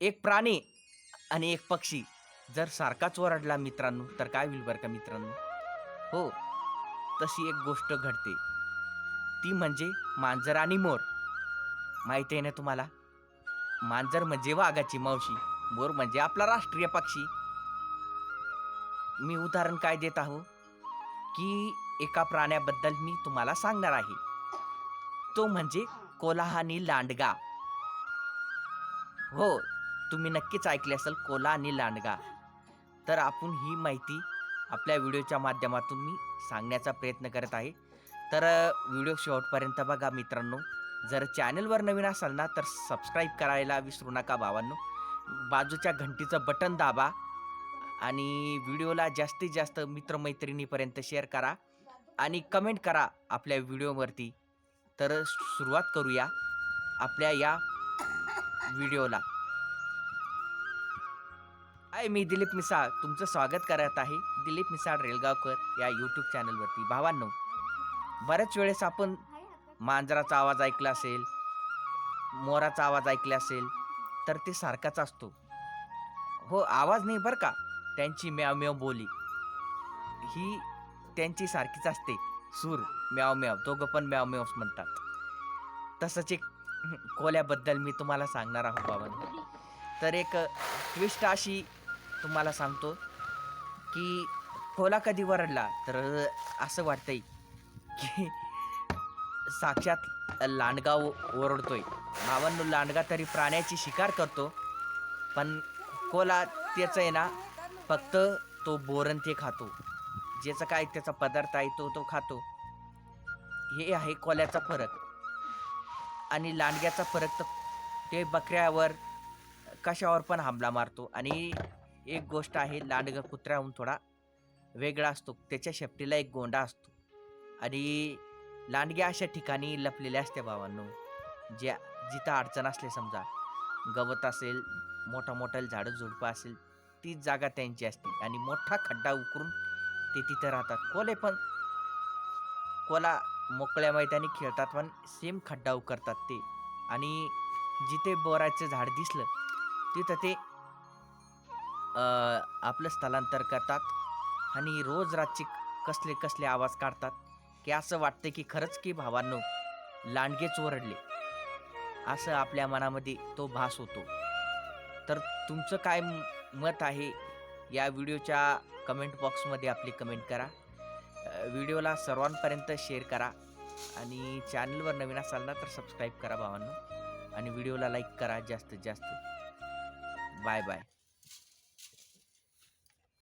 एक प्राणी आणि एक पक्षी. जर सारखाच ओरडला मित्रांनो तर काय होईल बरं का मित्रांनो? हो तशी एक गोष्ट घडते. ती म्हणजे मांजर आणि मोर. माहिती आहे ना तुम्हाला? मांजर म्हणजे वाघाची मावशी मोर म्हणजे आपला राष्ट्रीय पक्षी. मी उदाहरण काय देत आहो? की एका प्राण्याबद्दल मी तुम्हाला सांगणार आहे. तो म्हणजे कोलाहानी लांडगा. हो तुम्ही नक्कीच ऐकले असेल कोला आणि लांडगा. तर आपण ही माहिती आपल्या व्हिडिओच्या माध्यमातून मी सांगण्याचा प्रयत्न करत आहे. तर व्हिडिओ शेवटपर्यंत बघा मित्रांनो. जर चॅनलवर नवीन असाल ना तर सबस्क्राईब करायला विसरू नका भावांनो. बाजूच्या घंटीचं बटन दाबा आणि व्हिडिओला जास्तीत जास्त मित्रमैत्रिणीपर्यंत शेअर करा आणि कमेंट करा आपल्या व्हिडिओवरती. तर सुरुवात करूया आपल्या या व्हिडिओला. हाय मी दिलीप मिसाळ. तुमचं स्वागत करत आहे दिलीप मिसाळ रेलगावकर या यूट्यूब चॅनलवरती भावांनो बऱ्याच वेळेस आपण मांजराचा आवाज ऐकला असेल मोराचा आवाज ऐकला असेल तर ते सारखाच असतो. हो आवाज नाही बरं का? त्यांची म्याव म्याव बोली. ही त्यांची सारखीच असते. सूर म्याव म्याव. दोघं पण म्याव म्यावच म्हणतात. तसंच एक कोल्याबद्दल मी तुम्हाला सांगणार आहोत बाबा तर एक ट्विस्ट अशी तुम्हाला सांगतो की खोला कधी वरडला तर असं वाटतंय की साक्षात लांडगा ओरडतोय. भावांनो लांडगा तरी प्राण्याची शिकार करतो पण कोला त्याचं आहे ना फक्त तो बोरण ते खातो. ज्याचा काय त्याचा पदार्थ आहे तो तो खातो. हे आहे कोल्याचा फरक. आणि लांडग्याचा फरक तर ते बकऱ्यावर कशावर पण हमला मारतो. आणि एक गोष्ट आहे लांडगा कुत्र्याहून थोडा वेगळा असतो. त्याच्या शेपटीला एक गोंडा असतो. आणि लांडग्या अशा ठिकाणी लपलेल्या असते भावांनो. ज्या जिथं अडचण असले समजा गवत असेल मोठा मोठा झाडं झुडपं असेल तीच जागा त्यांची असते. आणि मोठा खड्डा उकरून ते तिथं राहतात. कोले पण कोला मोकळ्या मैदानी खेळतात पण सेम खड्डा उकरतात ते. आणि जिथे बोराचं झाड दिसलं तिथं ते आपलं स्थलांतर करतात आणि रोज रातची कसले कसले आवाज काढतात की असं वाटतं की खरंच की भावांनो लांडगेच ओरडले. असं आपल्या मनामध्ये तो भास होतो. तर तुमचं काय मत आहे? या व्हिडिओच्या कमेंट बॉक्समध्ये आपली कमेंट करा. व्हिडिओला सर्वांपर्यंत शेअर करा आणि चॅनलवर नवीन असाल ना तर सबस्क्राईब करा भावांनो. आणि व्हिडिओला लाईक करा जास्तीत जास्त. Bye bye